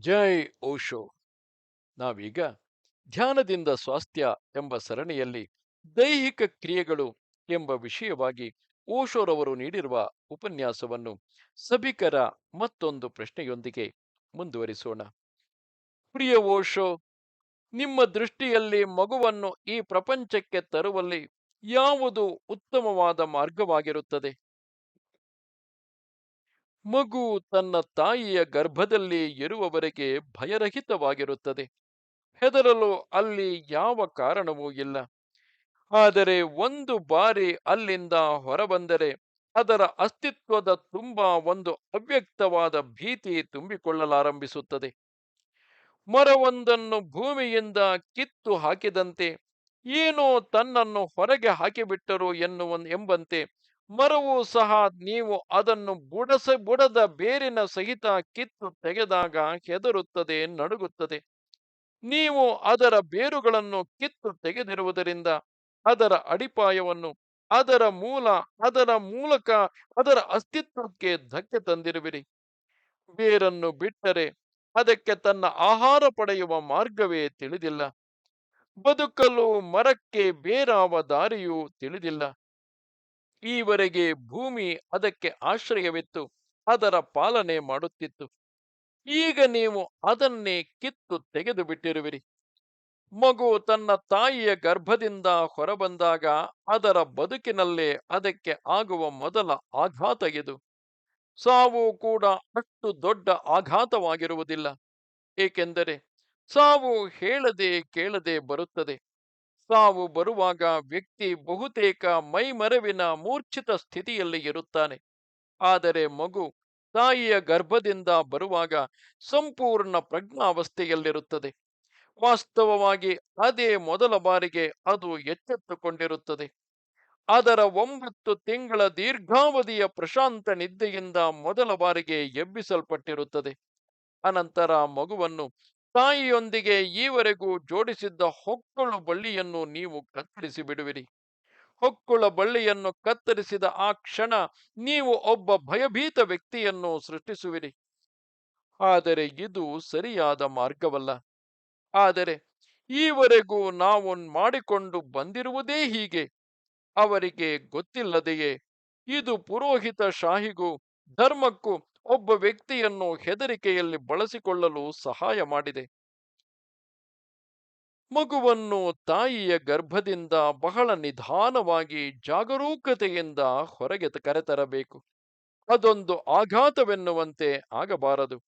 ಜೈ ಓಶೋ. ನಾವೀಗ ಧ್ಯಾನದಿಂದ ಸ್ವಾಸ್ಥ್ಯ ಎಂಬ ಸರಣಿಯಲ್ಲಿ ದೈಹಿಕ ಕ್ರಿಯೆಗಳು ಎಂಬ ವಿಷಯವಾಗಿ ಓಶೋರವರು ನೀಡಿರುವ ಉಪನ್ಯಾಸವನ್ನು ಸಭಿಕರ ಮತ್ತೊಂದು ಪ್ರಶ್ನೆಯೊಂದಿಗೆ ಮುಂದುವರಿಸೋಣ. ಪ್ರಿಯ ಓಶೋ, ನಿಮ್ಮ ದೃಷ್ಟಿಯಲ್ಲಿ ಮಗುವನ್ನು ಈ ಪ್ರಪಂಚಕ್ಕೆ ತರುವಲ್ಲಿ ಯಾವುದು ಉತ್ತಮವಾದ ಮಾರ್ಗವಾಗಿರುತ್ತದೆ? ಮಗು ತನ್ನ ತಾಯಿಯ ಗರ್ಭದಲ್ಲಿ ಇರುವವರೆಗೆ ಭಯರಹಿತವಾಗಿರುತ್ತದೆ. ಹೆದರಲು ಅಲ್ಲಿ ಯಾವ ಕಾರಣವೂ ಇಲ್ಲ. ಆದರೆ ಒಂದು ಬಾರಿ ಅಲ್ಲಿಂದ ಹೊರಬಂದರೆ ಅದರ ಅಸ್ತಿತ್ವದ ತುಂಬ ಒಂದು ಅವ್ಯಕ್ತವಾದ ಭೀತಿ ತುಂಬಿಕೊಳ್ಳಲಾರಂಭಿಸುತ್ತದೆ. ಮರವೊಂದನ್ನು ಭೂಮಿಯಿಂದ ಕಿತ್ತು ಹಾಕಿದಂತೆ, ಏನೋ ತನ್ನನ್ನು ಹೊರಗೆ ಹಾಕಿಬಿಟ್ಟರು ಎನ್ನುವ ಎಂಬಂತೆ ಮರವು ಸಹ ನೀವು ಅದನ್ನು ಬುಡಸ, ಬುಡದ ಬೇರಿನ ಸಹಿತ ಕಿತ್ತು ತೆಗೆದಾಗ ಹೆದರುತ್ತದೆ, ನಡುಗುತ್ತದೆ. ನೀವು ಅದರ ಬೇರುಗಳನ್ನು ಕಿತ್ತು ತೆಗೆದಿರುವುದರಿಂದ ಅದರ ಅಡಿಪಾಯವನ್ನು, ಅದರ ಮೂಲ, ಅದರ ಮೂಲಕ ಅದರ ಅಸ್ತಿತ್ವಕ್ಕೆ ಧಕ್ಕೆ ತಂದಿರುವಿರಿ. ಬೇರನ್ನು ಬಿಟ್ಟರೆ ಅದಕ್ಕೆ ತನ್ನ ಆಹಾರ ಪಡೆಯುವ ಮಾರ್ಗವೇ ತಿಳಿದಿಲ್ಲ. ಬದುಕಲು ಮರಕ್ಕೆ ಬೇರಾವ ದಾರಿಯೂ ತಿಳಿದಿಲ್ಲ. ಈವರೆಗೆ ಭೂಮಿ ಅದಕ್ಕೆ ಆಶ್ರಯವಿತ್ತು, ಅದರ ಪಾಲನೆ ಮಾಡುತ್ತಿತ್ತು. ಈಗ ನೀವು ಅದನ್ನೇ ಕಿತ್ತು ತೆಗೆದು ಬಿಟ್ಟಿರುವಿರಿ ಮಗು ತನ್ನ ತಾಯಿಯ ಗರ್ಭದಿಂದ ಹೊರಬಂದಾಗ ಅದರ ಬದುಕಿನಲ್ಲೇ ಅದಕ್ಕೆ ಆಗುವ ಮೊದಲ ಆಘಾತ ಇದು. ಸಾವು ಕೂಡ ಅಷ್ಟು ದೊಡ್ಡ ಆಘಾತವಾಗಿರುವುದಿಲ್ಲ. ಏಕೆಂದರೆ ಸಾವು ಹೇಳದೆ ಕೇಳದೆ ಬರುತ್ತದೆ. ಸಾವು ಬರುವಾಗ ವ್ಯಕ್ತಿ ಬಹುತೇಕ ಮೈಮರವಿನ ಮೂರ್ಛಿತ ಸ್ಥಿತಿಯಲ್ಲಿ ಇರುತ್ತಾನೆ. ಆದರೆ ಮಗು ತಾಯಿಯ ಗರ್ಭದಿಂದ ಬರುವಾಗ ಸಂಪೂರ್ಣ ಪ್ರಜ್ಞಾವಸ್ಥೆಯಲ್ಲಿರುತ್ತದೆ. ವಾಸ್ತವವಾಗಿ ಅದೇ ಮೊದಲ ಬಾರಿಗೆ ಅದು ಎಚ್ಚೆತ್ತುಕೊಂಡಿರುತ್ತದೆ. ಅದರ ಒಂಬತ್ತು ತಿಂಗಳ ದೀರ್ಘಾವಧಿಯ ಪ್ರಶಾಂತ ನಿದ್ದೆಯಿಂದ ಮೊದಲ ಬಾರಿಗೆ ಎಬ್ಬಿಸಲ್ಪಟ್ಟಿರುತ್ತದೆ. ಅನಂತರ ಮಗುವನ್ನು ತಾಯಿಯೊಂದಿಗೆ ಈವರೆಗೂ ಜೋಡಿಸಿದ್ದ ಹೊಕ್ಕುಳು ಬಳ್ಳಿಯನ್ನು ನೀವು ಕತ್ತರಿಸಿ ಬಿಡುವಿರಿ. ಹೊಕ್ಕುಳ ಬಳ್ಳಿಯನ್ನು ಕತ್ತರಿಸಿದ ಆ ಕ್ಷಣ ನೀವು ಒಬ್ಬ ಭಯಭೀತ ವ್ಯಕ್ತಿಯನ್ನು ಸೃಷ್ಟಿಸುವಿರಿ. ಆದರೆ ಇದು ಸರಿಯಾದ ಮಾರ್ಗವಲ್ಲ. ಆದರೆ ಈವರೆಗೂ ನಾವು ಮಾಡಿಕೊಂಡು ಬಂದಿರುವುದೇ ಹೀಗೆ. ಅವರಿಗೆ ಗೊತ್ತಿಲ್ಲದೆಯೇ? ಇದು ಪುರೋಹಿತ ಶಾಹಿಗೂ, ಧರ್ಮಕ್ಕೂ ಒಬ್ಬ ವ್ಯಕ್ತಿಯನ್ನು ಹೆದರಿಕೆಯಲ್ಲಿ ಬಳಸಿಕೊಳ್ಳಲು ಸಹಾಯ ಮಾಡಿದೆ. ಮಗುವನ್ನು ತಾಯಿಯ ಗರ್ಭದಿಂದ ಬಹಳ ನಿಧಾನವಾಗಿ ಜಾಗರೂಕತೆಯಿಂದ ಹೊರಗೆ ಕರೆತರಬೇಕು. ಅದೊಂದು ಆಘಾತವೆನ್ನುವಂತೆ ಆಗಬಾರದು.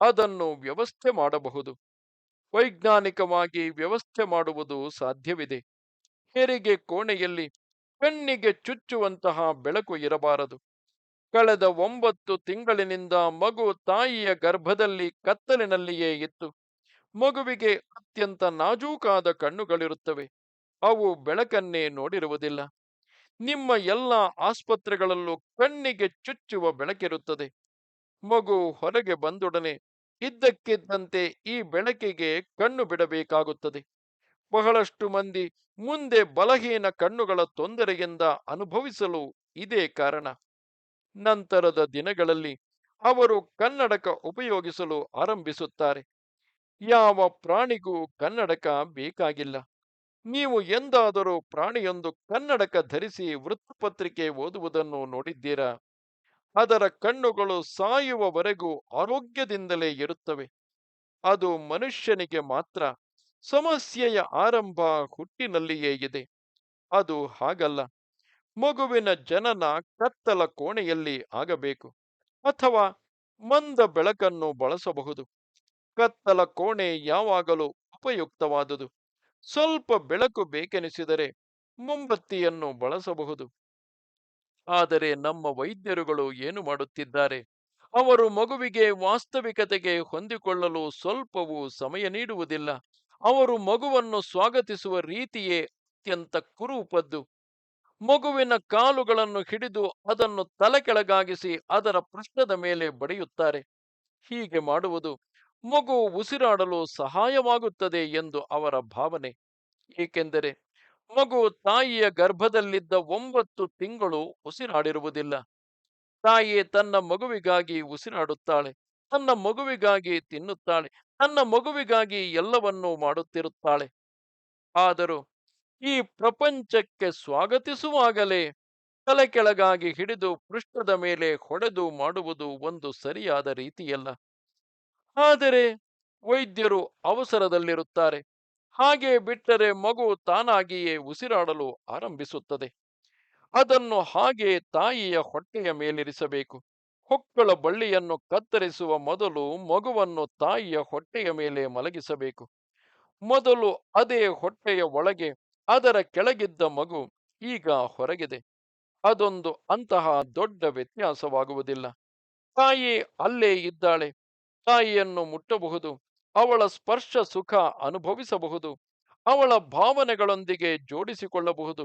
ಅದನ್ನು ವ್ಯವಸ್ಥೆ ಮಾಡಬಹುದು. ವೈಜ್ಞಾನಿಕವಾಗಿ ವ್ಯವಸ್ಥೆ ಮಾಡುವುದು ಸಾಧ್ಯವಿದೆ. ಹೆರಿಗೆ ಕೋಣೆಯಲ್ಲಿ ಕಣ್ಣಿಗೆ ಚುಚ್ಚುವಂತಹ ಬೆಳಕು ಇರಬಾರದು. ಕಳೆದ ಒಂಬತ್ತು ತಿಂಗಳಿನಿಂದ ಮಗು ತಾಯಿಯ ಗರ್ಭದಲ್ಲಿ ಕತ್ತಲಿನಲ್ಲಿಯೇ ಇತ್ತು. ಮಗುವಿಗೆ ಅತ್ಯಂತ ನಾಜೂಕಾದ ಕಣ್ಣುಗಳಿರುತ್ತವೆ. ಅವು ಬೆಳಕನ್ನೇ ನೋಡಿರುವುದಿಲ್ಲ. ನಿಮ್ಮ ಎಲ್ಲ ಆಸ್ಪತ್ರೆಗಳಲ್ಲೂ ಕಣ್ಣಿಗೆ ಚುಚ್ಚುವ ಬೆಳಕಿರುತ್ತದೆ. ಮಗು ಹೊರಗೆ ಬಂದೊಡನೆ ಇದ್ದಕ್ಕಿದ್ದಂತೆ ಈ ಬೆಳಕಿಗೆ ಕಣ್ಣು ಬಿಡಬೇಕಾಗುತ್ತದೆ. ಬಹಳಷ್ಟು ಮಂದಿ ಮುಂದೆ ಬಲಹೀನ ಕಣ್ಣುಗಳ ತೊಂದರೆಯಿಂದ ಅನುಭವಿಸಲು ಇದೇ ಕಾರಣ. ನಂತರದ ದಿನಗಳಲ್ಲಿ ಅವರು ಕನ್ನಡಕ ಉಪಯೋಗಿಸಲು ಆರಂಭಿಸುತ್ತಾರೆ. ಯಾವ ಪ್ರಾಣಿಗೂ ಕನ್ನಡಕ ಬೇಕಾಗಿಲ್ಲ. ನೀವು ಎಂದಾದರೂ ಪ್ರಾಣಿಯೊಂದು ಕನ್ನಡಕ ಧರಿಸಿ ವೃತ್ತಪತ್ರಿಕೆ ಓದುವುದನ್ನು ನೋಡಿದ್ದೀರಾ? ಅದರ ಕಣ್ಣುಗಳು ಸಾಯುವವರೆಗೂ ಆರೋಗ್ಯದಿಂದಲೇ ಇರುತ್ತವೆ. ಅದು ಮನುಷ್ಯನಿಗೆ ಮಾತ್ರ. ಸಮಸ್ಯೆಯ ಆರಂಭ ಹುಟ್ಟಿನಲ್ಲಿಯೇ ಇದೆ. ಅದು ಹಾಗಲ್ಲ. ಮಗುವಿನ ಜನನ ಕತ್ತಲ ಕೋಣೆಯಲ್ಲಿ ಆಗಬೇಕು ಅಥವಾ ಮಂದ ಬೆಳಕನ್ನು ಬಳಸಬಹುದು. ಕತ್ತಲ ಕೋಣೆ ಯಾವಾಗಲೂ ಉಪಯುಕ್ತವಾದುದು. ಸ್ವಲ್ಪ ಬೆಳಕು ಬೇಕೆನಿಸಿದರೆ ಮೊಂಬತ್ತಿಯನ್ನು ಬಳಸಬಹುದು. ಆದರೆ ನಮ್ಮ ವೈದ್ಯರುಗಳು ಏನು ಮಾಡುತ್ತಿದ್ದಾರೆ? ಅವರು ಮಗುವಿಗೆ ವಾಸ್ತವಿಕತೆಗೆ ಹೊಂದಿಕೊಳ್ಳಲು ಸ್ವಲ್ಪವೂ ಸಮಯ ನೀಡುವುದಿಲ್ಲ. ಅವರು ಮಗುವನ್ನು ಸ್ವಾಗತಿಸುವ ರೀತಿಯೇ ಅತ್ಯಂತ ಕುರೂಪದ್ದು. ಮಗುವಿನ ಕಾಲುಗಳನ್ನು ಹಿಡಿದು ಅದನ್ನು ತಲೆ ಕೆಳಗಾಗಿಸಿ ಅದರ ಪೃಷ್ಠದ ಮೇಲೆ ಬಡಿಯುತ್ತಾರೆ. ಹೀಗೆ ಮಾಡುವುದು ಮಗು ಉಸಿರಾಡಲು ಸಹಾಯವಾಗುತ್ತದೆ ಎಂದು ಅವರ ಭಾವನೆ. ಏಕೆಂದರೆ ಮಗು ತಾಯಿಯ ಗರ್ಭದಲ್ಲಿದ್ದ ಒಂಬತ್ತು ತಿಂಗಳು ಉಸಿರಾಡಿರುವುದಿಲ್ಲ. ತಾಯಿ ತನ್ನ ಮಗುವಿಗಾಗಿ ಉಸಿರಾಡುತ್ತಾಳೆ, ತನ್ನ ಮಗುವಿಗಾಗಿ ತಿನ್ನುತ್ತಾಳೆ, ತನ್ನ ಮಗುವಿಗಾಗಿ ಎಲ್ಲವನ್ನೂ ಮಾಡುತ್ತಿರುತ್ತಾಳೆ. ಆದರೂ ಈ ಪ್ರಪಂಚಕ್ಕೆ ಸ್ವಾಗತಿಸುವಾಗಲೇ ತಲೆ ಕೆಳಗಾಗಿ ಹಿಡಿದು ಪೃಷ್ಠದ ಮೇಲೆ ಹೊಡೆದು ಮಾಡುವುದು ಒಂದು ಸರಿಯಾದ ರೀತಿಯಲ್ಲ. ಆದರೆ ವೈದ್ಯರು ಅವಸರದಲ್ಲಿರುತ್ತಾರೆ. ಹಾಗೆ ಬಿಟ್ಟರೆ ಮಗು ತಾನಾಗಿಯೇ ಉಸಿರಾಡಲು ಆರಂಭಿಸುತ್ತದೆ. ಅದನ್ನು ಹಾಗೆ ತಾಯಿಯ ಹೊಟ್ಟೆಯ ಮೇಲಿರಿಸಬೇಕು. ಹೊಕ್ಕಳ ಬಳ್ಳಿಯನ್ನು ಕತ್ತರಿಸುವ ಮೊದಲು ಮಗುವನ್ನು ತಾಯಿಯ ಹೊಟ್ಟೆಯ ಮೇಲೆ ಮಲಗಿಸಬೇಕು. ಮೊದಲು ಅದೇ ಹೊಟ್ಟೆಯ ಒಳಗೆ ಅದರ ಕೆಳಗಿದ್ದ ಮಗು ಈಗ ಹೊರಗಿದೆ. ಅದೊಂದು ಅಂತಹ ದೊಡ್ಡ ವ್ಯತ್ಯಾಸವಾಗುವುದಿಲ್ಲ. ತಾಯಿ ಅಲ್ಲೇ ಇದ್ದಾಳೆ. ತಾಯಿಯನ್ನು ಮುಟ್ಟಬಹುದು. ಅವಳ ಸ್ಪರ್ಶ ಸುಖ ಅನುಭವಿಸಬಹುದು. ಅವಳ ಭಾವನೆಗಳೊಂದಿಗೆ ಜೋಡಿಸಿಕೊಳ್ಳಬಹುದು.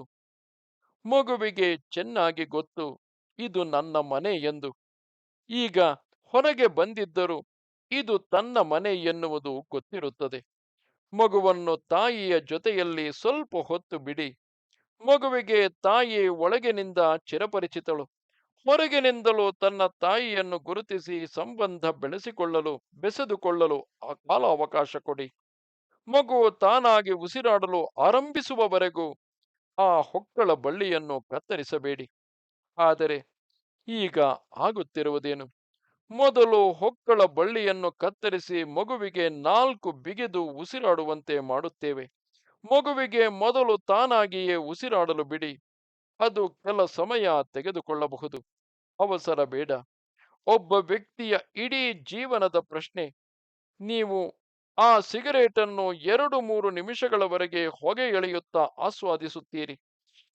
ಮಗುವಿಗೆ ಚೆನ್ನಾಗಿ ಗೊತ್ತು, ಇದು ನನ್ನ ಮನೆ ಎಂದು. ಈಗ ಹೊರಗೆ ಬಂದಿದ್ದರೂ ಇದು ತನ್ನ ಮನೆ ಎನ್ನುವುದು ಗೊತ್ತಿರುತ್ತದೆ. ಮಗುವನ್ನು ತಾಯಿಯ ಜೊತೆಯಲ್ಲಿ ಸ್ವಲ್ಪ ಹೊತ್ತು ಬಿಡಿ. ಮಗುವಿಗೆ ತಾಯಿ ಒಳಗಿನಿಂದ ಚಿರಪರಿಚಿತಳು. ಹೊರಗಿನಿಂದಲೂ ತನ್ನ ತಾಯಿಯನ್ನು ಗುರುತಿಸಿ ಸಂಬಂಧ ಬೆಳೆಸಿಕೊಳ್ಳಲು, ಬೆಸೆದುಕೊಳ್ಳಲು ಕಾಲ ಅವಕಾಶ ಕೊಡಿ. ಮಗು ತಾನಾಗಿ ಉಸಿರಾಡಲು ಆರಂಭಿಸುವವರೆಗೂ ಆ ಹೊಕ್ಕಳ ಬಳ್ಳಿಯನ್ನು ಕತ್ತರಿಸಬೇಡಿ. ಆದರೆ ಈಗ ಆಗುತ್ತಿರುವುದೇನು? ಮೊದಲು ಹೊಕ್ಕಳ ಬಳ್ಳಿಯನ್ನು ಕತ್ತರಿಸಿ ಮಗುವಿಗೆ ನಾಲ್ಕು ಬಿಗಿದು ಉಸಿರಾಡುವಂತೆ ಮಾಡುತ್ತೇವೆ. ಮಗುವಿಗೆ ಮೊದಲು ತಾನಾಗಿಯೇ ಉಸಿರಾಡಲು ಬಿಡಿ. ಅದು ಕೆಲ ಸಮಯ ತೆಗೆದುಕೊಳ್ಳಬಹುದು. ಅವಸರ ಬೇಡ. ಒಬ್ಬ ವ್ಯಕ್ತಿಯ ಇಡೀ ಜೀವನದ ಪ್ರಶ್ನೆ, ನೀವು ಆ ಸಿಗರೇಟನ್ನು ಎರಡು ಮೂರು ನಿಮಿಷಗಳವರೆಗೆ ಹೊಗೆ ಎಳೆಯುತ್ತಾ ಆಸ್ವಾದಿಸುತ್ತೀರಿ.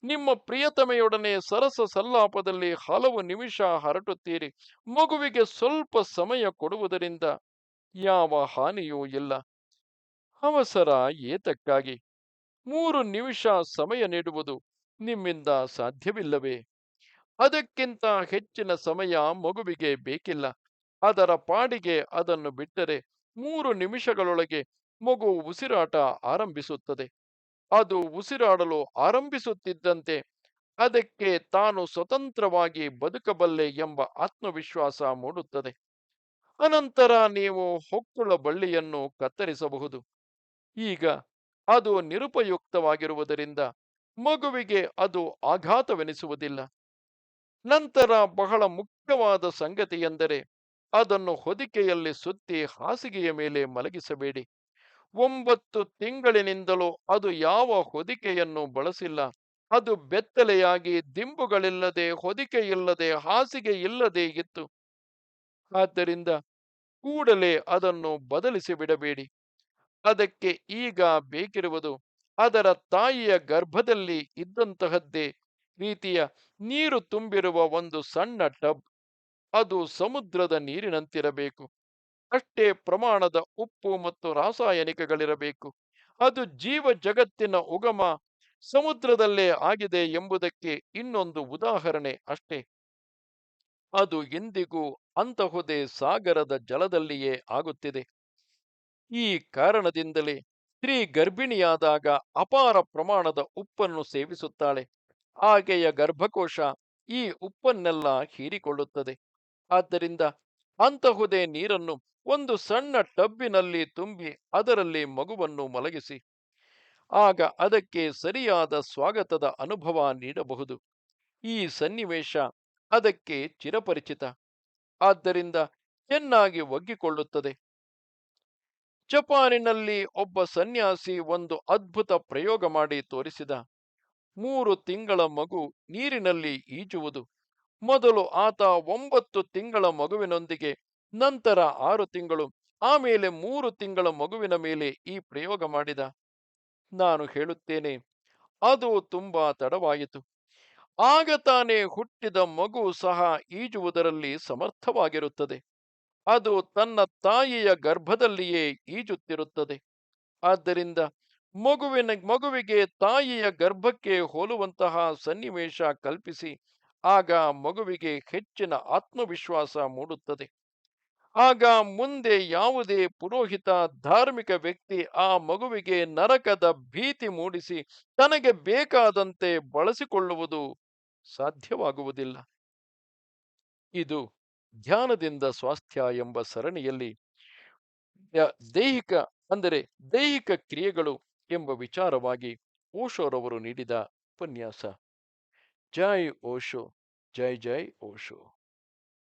ನಿಮ್ಮ ಪ್ರಿಯತಮೆಯೊಡನೆ ಸರಸ ಸಲ್ಲಾಪದಲ್ಲಿ ಹಲವು ನಿಮಿಷ ಹರಟುತ್ತೀರಿ. ಮಗುವಿಗೆ ಸ್ವಲ್ಪ ಸಮಯ ಕೊಡುವುದರಿಂದ ಯಾವ ಹಾನಿಯೂ ಇಲ್ಲ. ಅವಸರ ಏತಕ್ಕಾಗಿ? ಮೂರು ನಿಮಿಷ ಸಮಯ ನೀಡುವುದು ನಿಮ್ಮಿಂದ ಸಾಧ್ಯವಿಲ್ಲವೇ? ಅದಕ್ಕಿಂತ ಹೆಚ್ಚಿನ ಸಮಯ ಮಗುವಿಗೆ ಬೇಕಿಲ್ಲ. ಅದರ ಪಾಡಿಗೆ ಅದನ್ನು ಬಿಟ್ಟರೆ ಮೂರು ನಿಮಿಷಗಳೊಳಗೆ ಮಗು ಉಸಿರಾಟ ಆರಂಭಿಸುತ್ತದೆ. ಅದು ಉಸಿರಾಡಲು ಆರಂಭಿಸುತ್ತಿದ್ದಂತೆ ಅದಕ್ಕೆ ತಾನು ಸ್ವತಂತ್ರವಾಗಿ ಬದುಕಬಲ್ಲೆ ಎಂಬ ಆತ್ಮವಿಶ್ವಾಸ ಮೂಡುತ್ತದೆ. ಅನಂತರ ನೀವು ಹೊಕ್ಕುಳ ಬಳ್ಳಿಯನ್ನು ಕತ್ತರಿಸಬಹುದು. ಈಗ ಅದು ನಿರುಪಯುಕ್ತವಾಗಿರುವುದರಿಂದ ಮಗುವಿಗೆ ಅದು ಆಘಾತವೆನಿಸುವುದಿಲ್ಲ. ನಂತರ ಬಹಳ ಮುಖ್ಯವಾದ ಸಂಗತಿ ಎಂದರೆ ಅದನ್ನು ಹೊದಿಕೆಯಲ್ಲಿ ಸುತ್ತಿ ಹಾಸಿಗೆಯ ಮೇಲೆ ಮಲಗಿಸಬೇಡಿ. ಒಂಬತ್ತು ತಿಂಗಳಿನಿಂದಲೂ ಅದು ಯಾವ ಹೊದಿಕೆಯನ್ನು ಬಳಸಿಲ್ಲ. ಅದು ಬೆತ್ತಲೆಯಾಗಿ ದಿಂಬುಗಳಿಲ್ಲದೆ ಹೊದಿಕೆ ಇಲ್ಲದೆ ಹಾಸಿಗೆ ಇಲ್ಲದೆ ಇತ್ತು. ಆದ್ದರಿಂದ ಕೂಡಲೇ ಅದನ್ನು ಬದಲಿಸಿ ಬಿಡಬೇಡಿ. ಅದಕ್ಕೆ ಈಗ ಬೇಕಿರುವುದು ಅದರ ತಾಯಿಯ ಗರ್ಭದಲ್ಲಿ ಇದ್ದಂತಹದ್ದೇ ರೀತಿಯ ನೀರು ತುಂಬಿರುವ ಒಂದು ಸಣ್ಣ ಟಬ್. ಅದು ಸಮುದ್ರದ ನೀರಿನಂತಿರಬೇಕು. ಅಷ್ಟೇ ಪ್ರಮಾಣದ ಉಪ್ಪು ಮತ್ತು ರಾಸಾಯನಿಕಗಳಿರಬೇಕು. ಅದು ಜೀವ ಜಗತ್ತಿನ ಉಗಮ ಸಮುದ್ರದಲ್ಲೇ ಆಗಿದೆ ಎಂಬುದಕ್ಕೆ ಇನ್ನೊಂದು ಉದಾಹರಣೆ ಅಷ್ಟೇ. ಅದು ಎಂದಿಗೂ ಅಂತಹುದೇ ಸಾಗರದ ಜಲದಲ್ಲಿಯೇ ಆಗುತ್ತಿದೆ. ಈ ಕಾರಣದಿಂದಲೇ ಸ್ತ್ರೀ ಗರ್ಭಿಣಿಯಾದಾಗ ಅಪಾರ ಪ್ರಮಾಣದ ಉಪ್ಪನ್ನು ಸೇವಿಸುತ್ತಾಳೆ. ಆಕೆಯ ಗರ್ಭಕೋಶ ಈ ಉಪ್ಪನ್ನೆಲ್ಲ ಹೀರಿಕೊಳ್ಳುತ್ತದೆ. ಆದ್ದರಿಂದ ಅಂತಹುದೇ ನೀರನ್ನು ಒಂದು ಸಣ್ಣ ಟಬ್ಬಿನಲ್ಲಿ ತುಂಬಿ ಅದರಲ್ಲಿ ಮಗುವನ್ನು ಮಲಗಿಸಿ, ಆಗ ಅದಕ್ಕೆ ಸರಿಯಾದ ಸ್ವಾಗತದ ಅನುಭವ ನೀಡಬಹುದು. ಈ ಸನ್ನಿವೇಶ ಅದಕ್ಕೆ ಚಿರಪರಿಚಿತ. ಆದ್ದರಿಂದ ಚೆನ್ನಾಗಿ ಒಗ್ಗಿಕೊಳ್ಳುತ್ತದೆ. ಜಪಾನಿನಲ್ಲಿ ಒಬ್ಬ ಸನ್ಯಾಸಿ ಒಂದು ಅದ್ಭುತ ಪ್ರಯೋಗ ಮಾಡಿ ತೋರಿಸಿದ. ಮೂರು ತಿಂಗಳ ಮಗು ನೀರಿನಲ್ಲಿ ಈಜುವುದು. ಮೊದಲು ಆತ ಒಂಬತ್ತು ತಿಂಗಳ ಮಗುವಿನೊಂದಿಗೆ ನಂತರ ಆರು ತಿಂಗಳು ಆಮೇಲೆ ಮೂರು ತಿಂಗಳ ಮಗುವಿನ ಮೇಲೆ ಈ ಪ್ರಯೋಗ ಮಾಡಿದ. ನಾನು ಹೇಳುತ್ತೇನೆ, ಅದು ತುಂಬಾ ತಡವಾಯಿತು. ಆಗ ತಾನೇ ಹುಟ್ಟಿದ ಮಗು ಸಹ ಈಜುವುದರಲ್ಲಿ ಸಮರ್ಥವಾಗಿರುತ್ತದೆ. ಅದು ತನ್ನ ತಾಯಿಯ ಗರ್ಭದಲ್ಲಿಯೇ ಈಜುತ್ತಿರುತ್ತದೆ. ಆದ್ದರಿಂದ ಮಗುವಿನ, ಮಗುವಿಗೆ ತಾಯಿಯ ಗರ್ಭಕ್ಕೆ ಹೋಲುವಂತಹ ಸನ್ನಿವೇಶ ಕಲ್ಪಿಸಿ, ಆಗ ಮಗುವಿಗೆ ಹೆಚ್ಚಿನ ಆತ್ಮವಿಶ್ವಾಸ ಮೂಡುತ್ತದೆ. ಆಗ ಮುಂದೆ ಯಾವುದೇ ಪುರೋಹಿತ, ಧಾರ್ಮಿಕ ವ್ಯಕ್ತಿ ಆ ಮಗುವಿಗೆ ನರಕದ ಭೀತಿ ಮೂಡಿಸಿ ತನಗೆ ಬೇಕಾದಂತೆ ಬಳಸಿಕೊಳ್ಳುವುದು ಸಾಧ್ಯವಾಗುವುದಿಲ್ಲ. ಇದು ಧ್ಯಾನದಿಂದ ಸ್ವಾಸ್ಥ್ಯ ಎಂಬ ಸರಣಿಯಲ್ಲಿ ದೈಹಿಕ ಅಂದರೆ ದೈಹಿಕ ಕ್ರಿಯೆಗಳು ಎಂಬ ವಿಚಾರವಾಗಿ ಓಶೋರವರು ನೀಡಿದ ಉಪನ್ಯಾಸ. ಜೈ ಓಶೋ, ಜೈ ಜೈ ಓಶೋ.